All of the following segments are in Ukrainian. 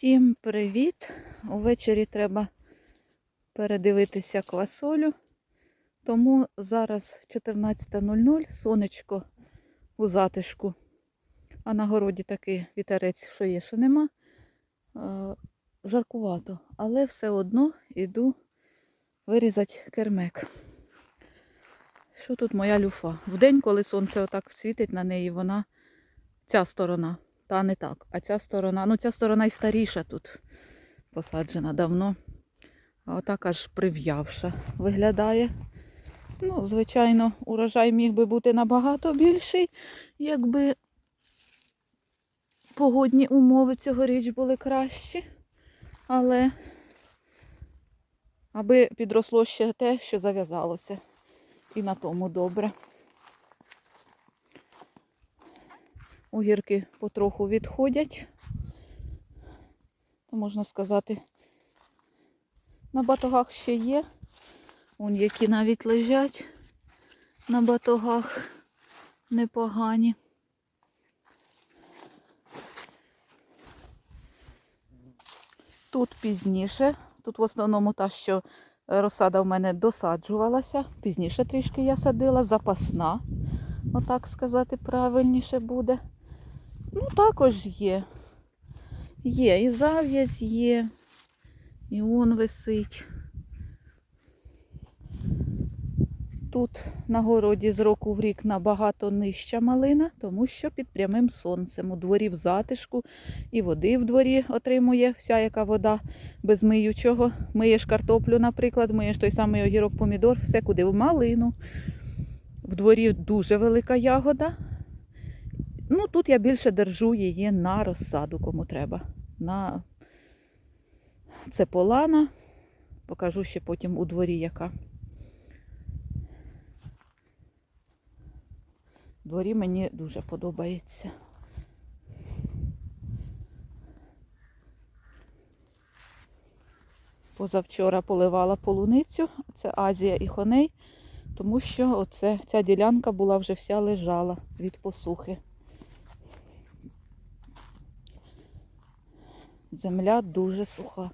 Всім привіт! Увечері треба передивитися квасолю. Тому зараз 14.00, сонечко у затишку. А на городі такий вітерець, що є, що нема. Жаркувато, але все одно йду вирізати кермек. Що тут моя люфа? Вдень, коли сонце отак світить на неї, вона ця сторона. Та не так. А ця сторона, ну ця сторона і старіша тут посаджена давно. А отак аж прив'явша виглядає. Ну, звичайно, урожай міг би бути набагато більший, якби погодні умови цьогоріч були кращі. Але аби підросло ще те, що зав'язалося. І на тому добре. Огірки потроху відходять. Можна сказати, на батогах ще є. Вон які навіть лежать на батогах непогані. Тут пізніше, тут в основному та, що розсада в мене досаджувалася. Пізніше трішки я садила, запасна, отак сказати, правильніше буде. Ну, також є. Є і зав'язь є, і он висить. Тут на городі з року в рік набагато нижча малина, тому що під прямим сонцем. У дворі в затишку і води в дворі отримує вся яка вода без миючого. Миєш картоплю, наприклад, миєш той самий огірок помідор, все куди в малину. В дворі дуже велика ягода. Ну, тут я більше держу її на розсаду, кому треба. На... Це полана. Покажу ще потім у дворі яка. Дворі мені дуже подобається. Позавчора поливала полуницю, це Азія і Хоней, тому що оце, ця ділянка була вже вся лежала від посухи. Земля дуже суха.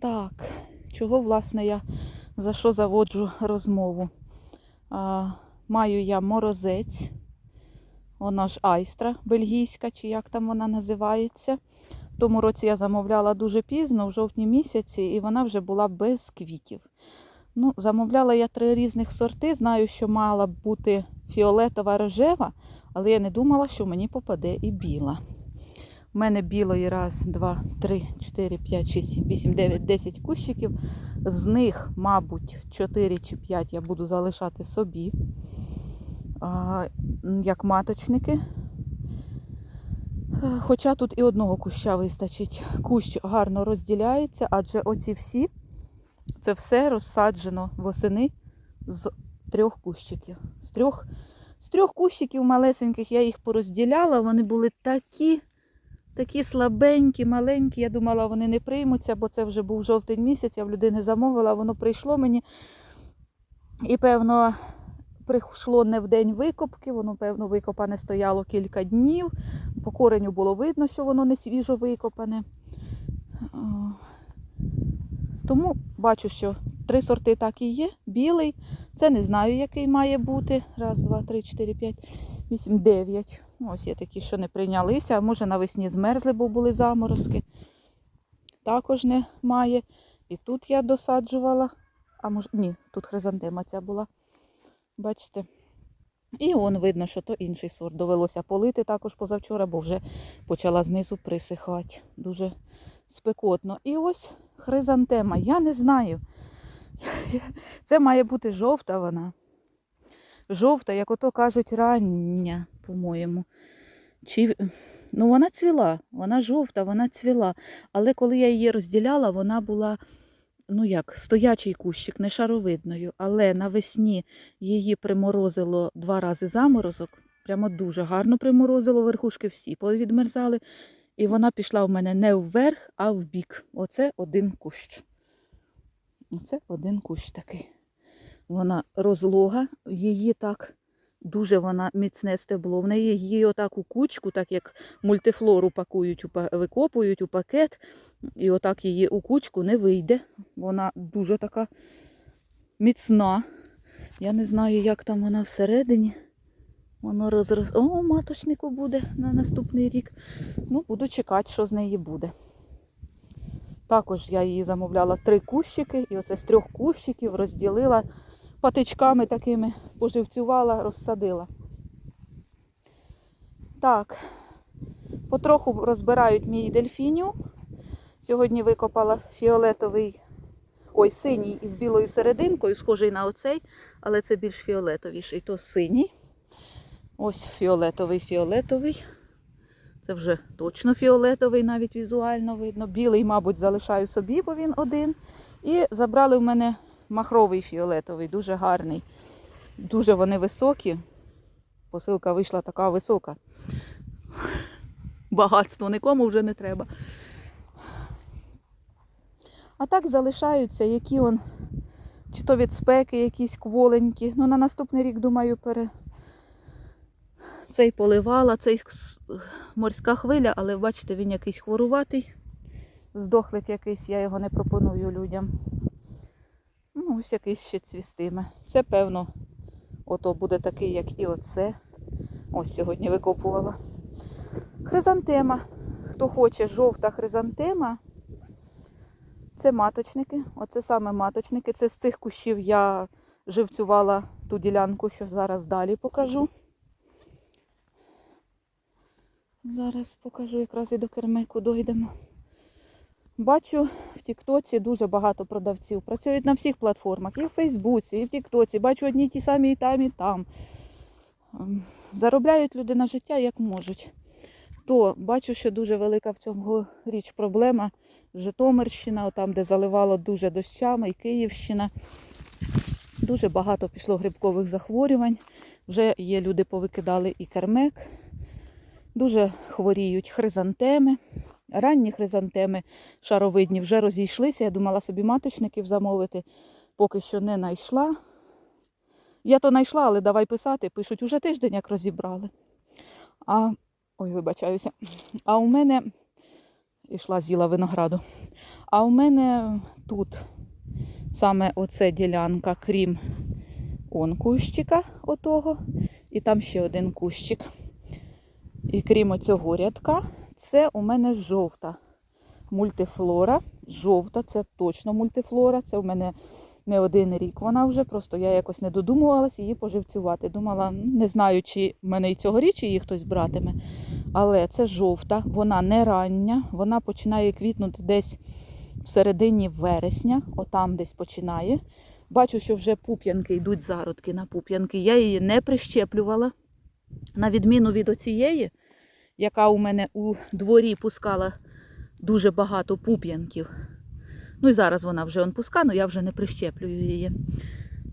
Так, чого, власне, я за що заводжу розмову? А, маю я морозець, вона ж айстра бельгійська, чи як там вона називається. В тому році я замовляла дуже пізно, в жовтні місяці, і вона вже була без квітів. Ну, Замовляла я три різних сорти. Знаю, що мала б бути фіолетова рожева, але я не думала, що мені попаде і біла. У мене білої раз, два, три, чотири, п'ять, шість, сім, вісім, дев'ять, десять кущиків. З них, мабуть, 4 чи 5 я буду залишати собі, як маточники. Хоча тут і одного куща вистачить. Кущ гарно розділяється, адже оці всі, це все розсаджено восени з трьох кущиків. З трьох, з трьох кущиків малесеньких я їх порозділяла, вони були такі. Такі слабенькі, маленькі. Я думала, вони не приймуться, бо це вже був жовтень місяць, я в людини замовила, воно прийшло мені. І, певно, прийшло не в день викопки, воно, певно, викопане стояло кілька днів. По кореню було видно, що воно не свіжо викопане. Тому бачу, що три сорти так і є. Білий. Це не знаю, який має бути. Раз, два, три, чотири, п'ять, вісім, дев'ять. Ось є такі, що не прийнялися, а може навесні змерзли, бо були заморозки. Також не має. І тут я досаджувала, а може, ні, тут хризантема ця була. Бачите? І он видно, що то інший сорт. Довелося полити також позавчора, бо вже почала знизу присихати. Дуже спекотно. І ось хризантема. Я не знаю. Це має бути жовта вона. Жовта, як ото кажуть, рання, по-моєму. Чи... Ну, вона цвіла, вона жовта, вона цвіла. Але коли я її розділяла, вона була, ну як, стоячий кущик, не шаровидною. Але навесні її приморозило два рази заморозок. Прямо дуже гарно приморозило, верхушки всі повідмерзали. І вона пішла в мене не вверх, а в бік. Оце один кущ. Оце один кущ такий. Вона розлога, її так Дуже вона міцне стебло. В неї її отак у кучку, так як мультифлору пакують, викопують у пакет, і отак її у кучку не вийде. Вона дуже така міцна. Я не знаю, як там вона всередині. Воно розрос. О, маточнику буде на наступний рік. Ну, буду чекати, що з неї буде. Також я її замовляла три кущики, і оце з трьох кущиків розділила патичками такими, поживцювала, розсадила. Так, потроху розбирають мій дельфіню. Сьогодні викопала фіолетовий, ой, синій із білою серединкою, схожий на оцей, але це більш фіолетовіший, то синій. Ось фіолетовий, фіолетовий. Це вже точно фіолетовий, навіть візуально видно. Білий, мабуть, залишаю собі, бо він один. І забрали в мене махровий фіолетовий, дуже гарний. Дуже вони високі. Посилка вийшла така висока. Багатство нікому вже не треба. А так залишаються, які он, чи то від спеки якісь кволенькі. Ну, на наступний рік, думаю, пере... цей поливала, цей морська хвиля, але бачите, він якийсь хворуватий. Здохлик якийсь, я його не пропоную людям. Ну, ось якийсь ще цвістиме. Це, певно, ото буде такий, як і оце. Ось сьогодні викопувала. Хризантема. Хто хоче, жовта хризантема. Це маточники. Оце саме маточники. Це з цих кущів я живцювала ту ділянку, що зараз далі покажу. Зараз покажу, якраз і до кермику дойдемо. Бачу в Тіктоці дуже багато продавців. Працюють на всіх платформах, і в Фейсбуці, і в Тіктоці. Бачу одні ті самі і там, і там. Ем, Заробляють люди на життя як можуть. То бачу, що дуже велика в цьому річ проблема. Житомирщина, там, де заливало дуже дощами, і Київщина. Дуже багато пішло грибкових захворювань. Вже є люди повикидали і кермек. Дуже хворіють хризантеми. Ранні хризантеми шаровидні вже розійшлися. Я думала собі маточників замовити. Поки що не знайшла. Я то знайшла, але давай писати. Пишуть, уже тиждень як розібрали. А, ой, вибачаюся. А у мене ішла з'їла винограду. А у мене тут саме оце ділянка, крім он кущика отого, і там ще один кущик. І крім оцього рядка, це у мене жовта мультифлора. Жовта, це точно мультифлора. Це у мене не один рік вона вже. Просто я якось не додумувалась її поживцювати. Думала, не знаю, чи в мене і цьогоріч її хтось братиме. Але це жовта, вона не рання, вона починає квітнути десь в середині вересня, отам десь починає. Бачу, що вже пуп'янки йдуть зародки на пуп'янки. Я її не прищеплювала. На відміну від оцієї, яка у мене у дворі пускала дуже багато пуп'янків. Ну і зараз вона вже он пуска, але я вже не прищеплюю її.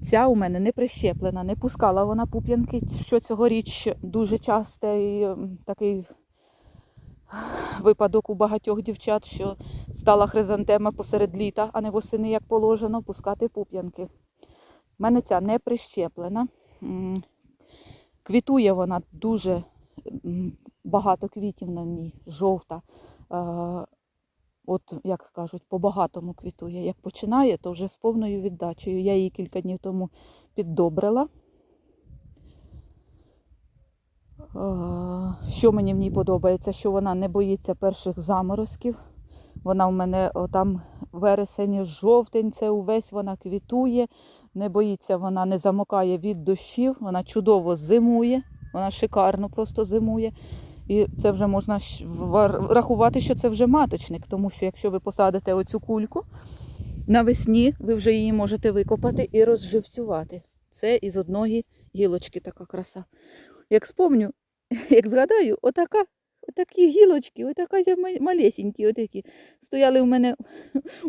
Ця у мене не прищеплена, не пускала вона пуп'янки, що цьогоріч дуже частий ем, такий випадок у багатьох дівчат, що стала хризантема посеред літа, а не восени, як положено, пускати пуп'янки. У мене ця не прищеплена. Квітує вона дуже багато квітів на ній, жовта. Е, От, як кажуть, по-багатому квітує. Як починає, то вже з повною віддачею. Я її кілька днів тому піддобрила. Е, Що мені в ній подобається, що вона не боїться перших заморозків. Вона в мене там вересень, жовтень, це увесь вона квітує, не боїться, вона не замокає від дощів, вона чудово зимує, вона шикарно просто зимує. І це вже можна рахувати, що це вже маточник, тому що якщо ви посадите оцю кульку, навесні ви вже її можете викопати і розживцювати. Це із одної гілочки така краса. Як спомню, як згадаю, отака, отакі гілочки, отака малесенькі, отакі, стояли у мене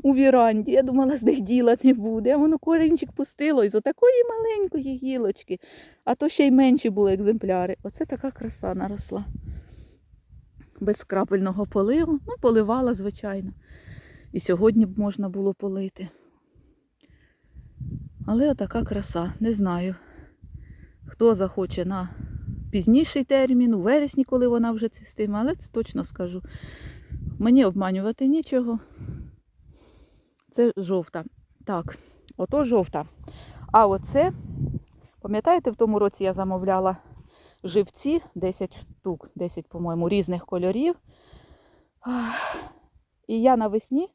у віранді. Я думала, з них діла не буде. А воно корінчик пустило із отакої маленької гілочки. А то ще й менші були екземпляри. Оце така краса наросла. Без крапельного поливу. Ну, поливала, звичайно. І сьогодні б можна було полити. Але отака краса, не знаю. Хто захоче на пізніший термін, у вересні, коли вона вже цвістиме, але це точно скажу. Мені обманювати нічого. Це жовта. Так, ото жовта. А оце, пам'ятаєте, в тому році я замовляла живці 10 штук, 10, по-моєму, різних кольорів. І я навесні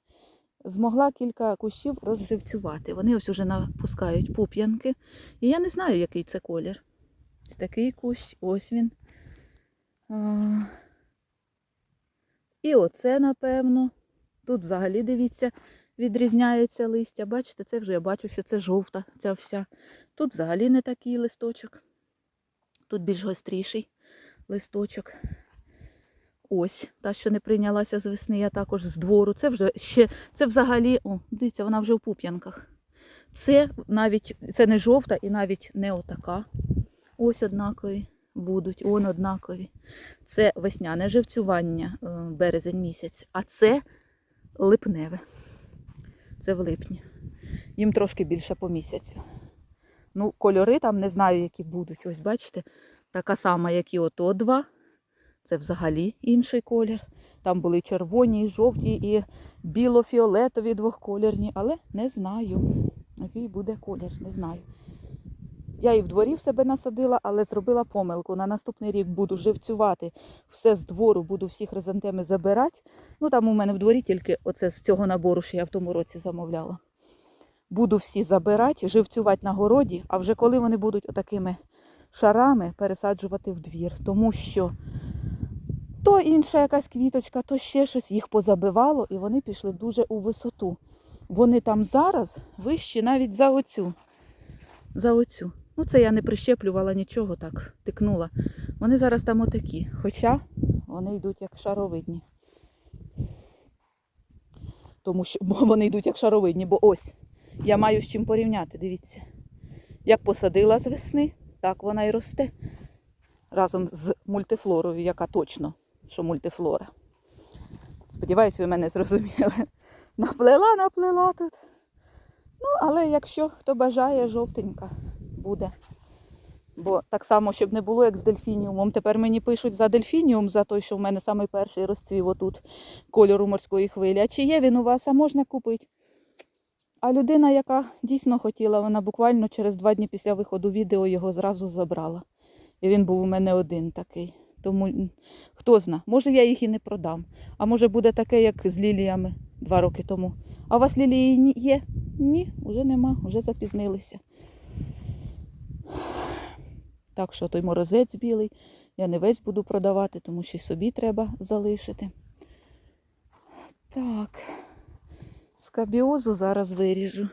змогла кілька кущів розживцювати. Вони ось уже напускають пуп'янки. І я не знаю, який це колір. Ось такий кущ, ось він. А, І оце, напевно. Тут взагалі, дивіться, відрізняється листя. Бачите, це вже я бачу, що це жовта ця вся. Тут взагалі не такий листочок. Тут більш гостріший листочок. Ось, та, що не прийнялася з весни, я також з двору. Це вже ще, це взагалі, о, дивіться, вона вже в пуп'янках. Це навіть, це не жовта і навіть не отака. Ось однакові будуть, он однакові. Це весняне живцювання, е, березень місяць, а це липневе. Це в липні. Їм трошки більше по місяцю. Ну, кольори там не знаю, які будуть. Ось бачите, така сама, як і ото два. Це взагалі інший колір. Там були червоні, і жовті і біло-фіолетові двохколірні, але не знаю, який буде колір, не знаю. Я і в дворі в себе насадила, але зробила помилку. На наступний рік буду живцювати все з двору, буду всі хризантеми забирати. Ну там у мене в дворі тільки оце з цього набору, що я в тому році замовляла. Буду всі забирати, живцювати на городі, а вже коли вони будуть отакими шарами пересаджувати в двір. Тому що то інша якась квіточка, то ще щось їх позабивало, і вони пішли дуже у висоту. Вони там зараз вищі навіть за оцю. За оцю. Ну, це я не прищеплювала нічого, так тикнула. Вони зараз там отакі, хоча вони йдуть як шаровидні. Тому що бо вони йдуть як шаровидні, бо ось я маю з чим порівняти, дивіться. Як посадила з весни, так вона і росте. Разом з мультифлорою, яка точно, що мультифлора. Сподіваюсь, ви мене зрозуміли. Наплела, наплела тут. Ну, але якщо хто бажає, жовтенька буде. Бо так само, щоб не було, як з дельфініумом. Тепер мені пишуть за дельфініум, за той, що в мене самий перший розцвів отут кольору морської хвилі. А чи є він у вас, а можна купити? А людина, яка дійсно хотіла, вона буквально через два дні після виходу відео його зразу забрала. І він був у мене один такий. Тому хто зна, може я їх і не продам. А може буде таке, як з ліліями два роки тому. А у вас лілії є? Ні, вже нема, вже запізнилися. Так що той морозець білий, я не весь буду продавати, тому що й собі треба залишити. Так, скабіозу зараз виріжу.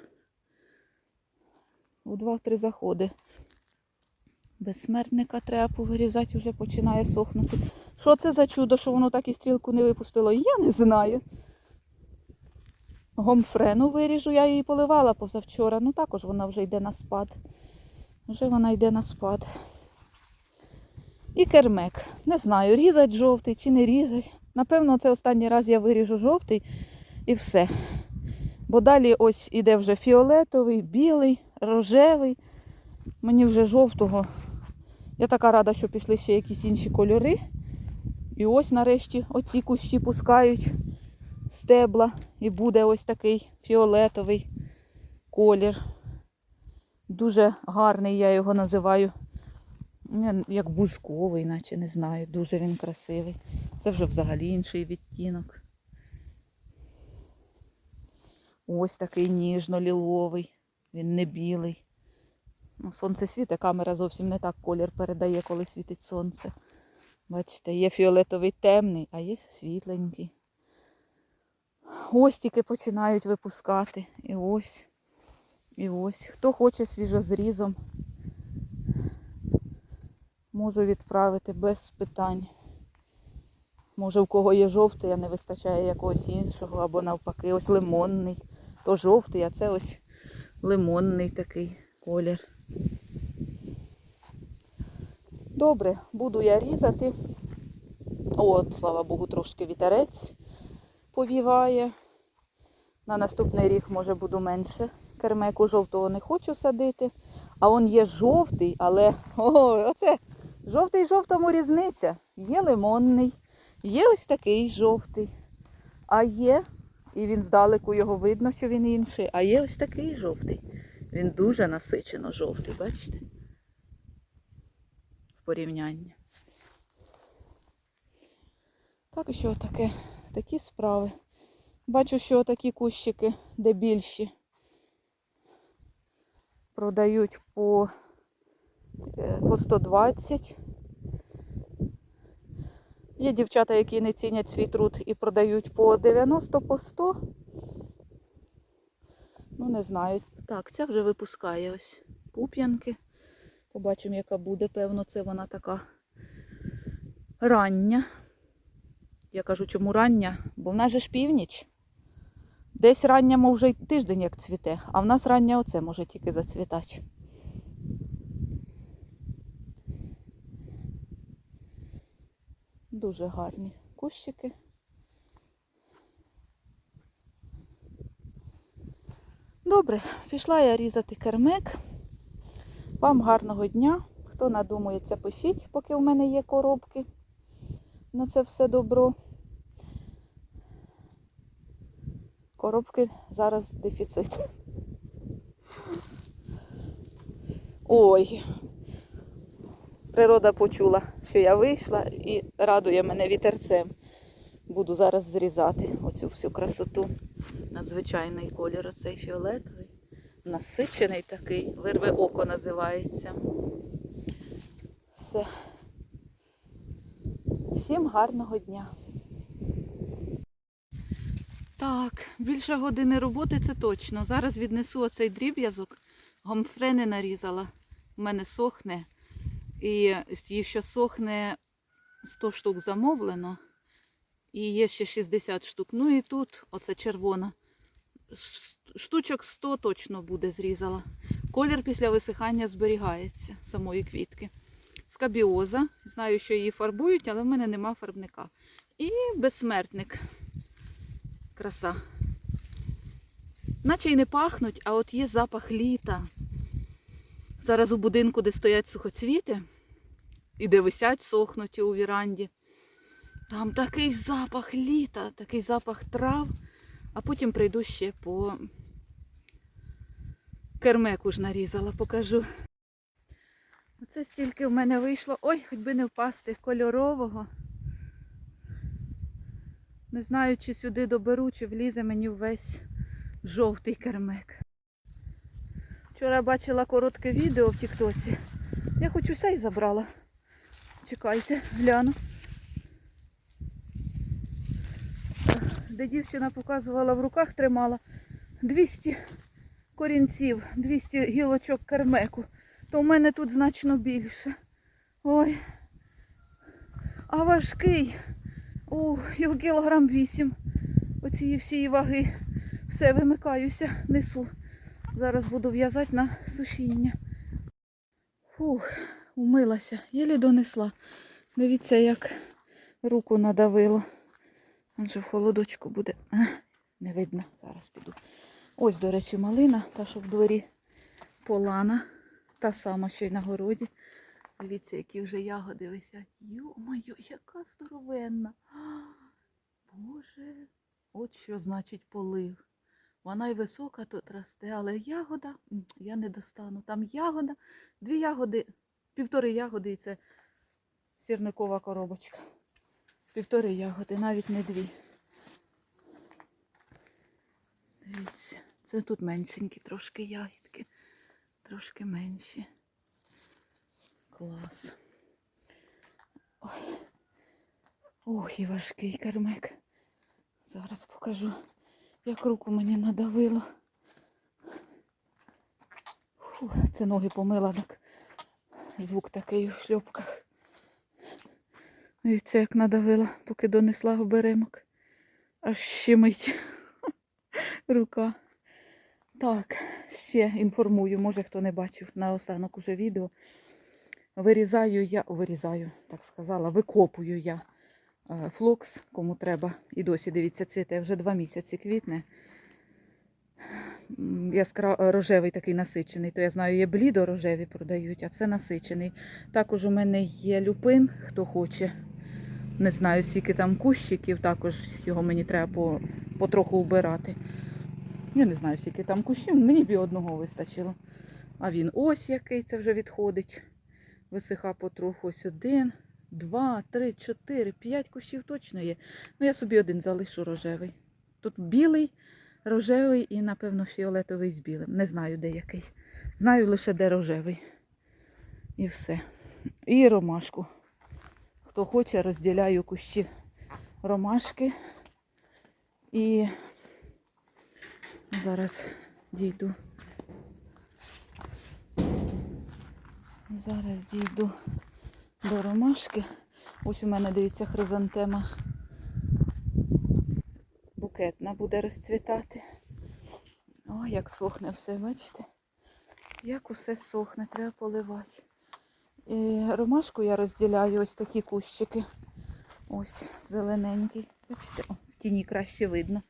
У два-три заходи. Безсмертника треба повирізати, вже починає сохнути. Що це за чудо, що воно так і стрілку не випустило? Я не знаю. Гомфрену виріжу, я її поливала позавчора. Ну також вона вже йде на спад. Вже вона йде на спад. І кермек. Не знаю, різать жовтий чи не різать. Напевно, це останній раз я виріжу жовтий і все. Бо далі ось іде вже фіолетовий, білий, рожевий. Мені вже жовтого. Я така рада, що пішли ще якісь інші кольори. І ось нарешті оці кущі пускають стебла. І буде ось такий фіолетовий колір. Дуже гарний, я його називаю. Ну, Як бузковий, наче не знаю. Дуже він красивий. Це вже взагалі інший відтінок. Ось такий ніжно-ліловий. Він не білий. Ну, сонце світить, камера зовсім не так колір передає, коли світить сонце. Бачите, є фіолетовий темний, а є світленький. Ось тільки починають випускати. І ось. І ось. Хто хоче свіжозрізом, можу відправити без питань. Може, в кого є жовтий, а не вистачає якогось іншого, або навпаки, ось лимонний. То жовтий, а це ось лимонний такий колір. Добре, буду я різати. От, слава Богу, трошки вітерець повіває. На наступний рік, може, буду менше. Кермеку жовтого не хочу садити, А он є жовтий, але о, оце жовтий жовтому різниця. Є лимонний, є ось такий жовтий. А є, і він здалеку його видно, що він інший, а є ось такий жовтий. Він дуже насичено жовтий, бачите? В порівнянні. Так що таке, такі справи. Бачу, що такі кущики, де більші, продають по, е, по 120. Є дівчата, які не цінять свій труд і продають по 90, по 100. Ну, не знаю. Так, ця вже випускає ось пуп'янки. Побачимо, яка буде. Певно, це вона така рання. Я кажу, чому рання? Бо в нас же ж північ. Десь рання, мов вже й тиждень як цвіте, а в нас рання оце може тільки зацвітати. Дуже гарні кущики. Добре, пішла я різати кермик. Вам гарного дня. Хто надумується, пишіть, поки в мене є коробки. На це все добро. Коробки зараз дефіцит. Ой, природа почула, що я вийшла і радує мене вітерцем. Буду зараз зрізати оцю всю красоту. Надзвичайний колір оцей фіолетовий. Насичений такий, вирве око називається. Все. Всім гарного дня. Так, більше години роботи це точно. Зараз віднесу оцей дріб'язок. Гомфрени нарізала. У мене сохне. І ще сохне 100 штук замовлено. І є ще 60 штук. Ну і тут, оце червона. Штучок 100 точно буде зрізала. Колір після висихання зберігається самої квітки. Скабіоза. Знаю, що її фарбують, але в мене нема фарбника. І безсмертник. Краса. Наче й не пахнуть, а от є запах літа. Зараз у будинку, де стоять сухоцвіти, і де висять сохнуті у віранді. Там такий запах літа, такий запах трав, а потім прийду ще по кермеку ж нарізала, покажу. Оце стільки в мене вийшло. Ой, хоч би не впасти кольорового. Не знаю, чи сюди доберу, чи влізе мені весь жовтий кермек. Вчора бачила коротке відео в Тіктоці. Я хоч усе й забрала. Чекайте, гляну. Де дівчина показувала в руках, тримала 200 корінців, 200 гілочок кермеку. То в мене тут значно більше. Ой. А важкий. О, його кілограм вісім. Оцієї всієї ваги. Все, вимикаюся, несу. Зараз буду в'язати на сушіння. Фух, умилася, єлі донесла. Дивіться, як руку надавило. Он же в холодочку буде. А, не видно, зараз піду. Ось, до речі, малина, та що в дворі полана. Та сама, що й на городі. Дивіться, які вже ягоди висять. Йо-моє, яка здоровенна. Боже, от що значить полив. Вона й висока тут росте, але ягода я не достану. Там ягода, дві ягоди, півтори ягоди і це сірникова коробочка. Півтори ягоди, навіть не дві. Дивіться, це тут меншенькі трошки ягідки, трошки менші. Клас. Ох, і важкий кермик. Зараз покажу, як руку мені надавило. Фу, це ноги помила, так звук такий у шльопках. І це як надавила, поки донесла оберемок. Аж щемить рука. Так, ще інформую, може хто не бачив на останок уже відео. Вирізаю я, вирізаю, так сказала, викопую я е, флокс, кому треба. І досі, дивіться, цвіте вже два місяці квітне. яскра... рожевий такий насичений, то я знаю, є блідо-рожеві продають, а це насичений. Також у мене є люпин, хто хоче. Не знаю, скільки там кущиків, також його мені треба по... потроху вбирати. Я не знаю, скільки там кущів, мені б і одного вистачило. А він ось який це вже відходить. Висиха потроху ось один, два, три, чотири, п'ять кущів точно є. Ну, я собі один залишу рожевий. Тут білий, рожевий і, напевно, фіолетовий з білим. Не знаю, де який. Знаю лише, де рожевий. І все. І ромашку. Хто хоче, розділяю кущі ромашки. І зараз дійду. Зараз дійду до ромашки. Ось у мене, дивіться, хризантема букетна буде розцвітати. О, як сохне все, бачите? Як усе сохне, треба поливати. І ромашку я розділяю ось такі кущики. Ось, зелененький. Бачите, о, в тіні краще видно.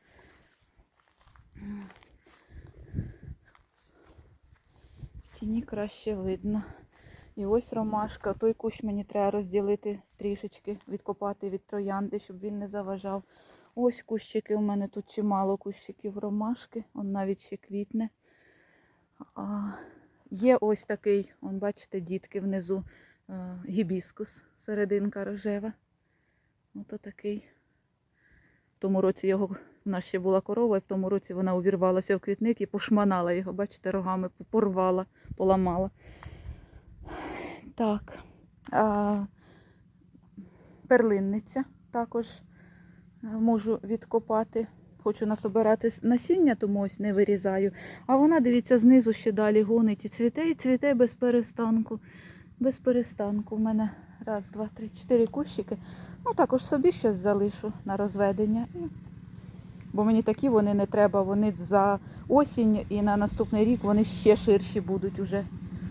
В тіні краще видно. І ось ромашка. Той кущ мені треба розділити трішечки, відкопати від троянди, щоб він не заважав. Ось кущики. У мене тут чимало кущиків ромашки. Он навіть ще квітне. А, є ось такий, он, бачите, дітки внизу е, гібіскус, серединка рожева. Ото такий. В тому році його, в нас ще була корова, і в тому році вона увірвалася в квітник і пошманала його, бачите, рогами порвала, поламала. Так. А, перлинниця також е, можу відкопати. Хочу насобирати насіння, тому ось не вирізаю. А вона, дивіться, знизу ще далі гонить і цвіте, і цвіте без перестанку. Без перестанку. У мене раз, два, три, чотири кущики. Ну, також собі щось залишу на розведення. Бо мені такі вони не треба. Вони за осінь і на наступний рік вони ще ширші будуть уже.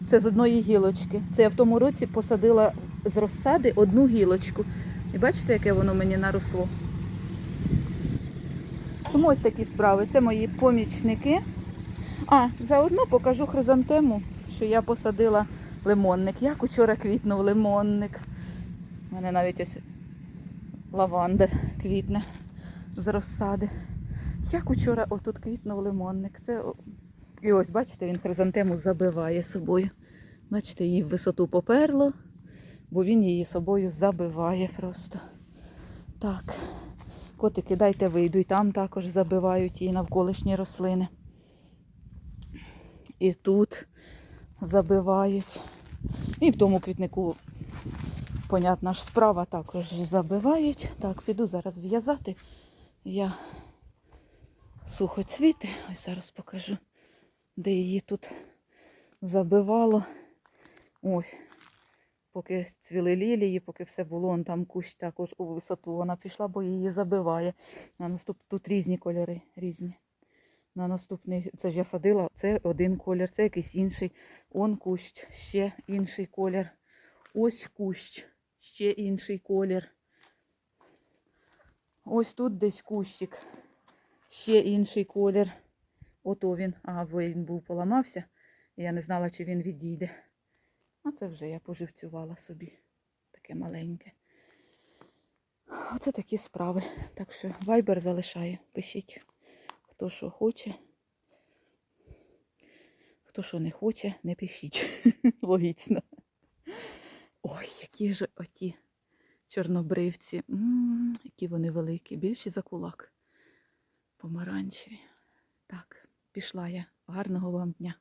Це з одної гілочки. Це я в тому році посадила з розсади одну гілочку. І бачите, яке воно мені наросло. Тому ось такі справи. Це мої помічники. А, заодно покажу хризантему, що я посадила лимонник. Як учора квітнув лимонник. У мене навіть ось лаванда квітне з розсади. Як учора отут квітнув лимонник. Це... І ось, бачите, він хризантему забиває собою. Бачите, її в висоту поперло, бо він її собою забиває просто. Так. Котики, дайте вийду, і там також забивають її навколишні рослини. І тут забивають. І в тому квітнику, понятна ж справа, також забивають. Так, піду зараз в'язати. Я сухоцвіти, ось зараз покажу, де її тут забивало. Ой, поки цвіли лілії, поки все було, он там кущ також у висоту вона пішла, бо її забиває. На наступ... Тут різні кольори, різні. На наступний, це ж я садила, це один колір, це якийсь інший. Он кущ, ще інший колір. Ось кущ, ще інший колір. Ось тут десь кущик, ще інший колір. Ото він, ага, він був поламався. і Я не знала, чи він відійде. А це вже я поживцювала собі. Таке маленьке. Оце такі справи. Так що вайбер залишає. Пишіть, хто що хоче. Хто що не хоче, не пишіть. Логічно. Ой, які ж оті чорнобривці. М, які вони великі, більші за кулак. Помаранчеві. Так, пішла я. Гарного вам дня.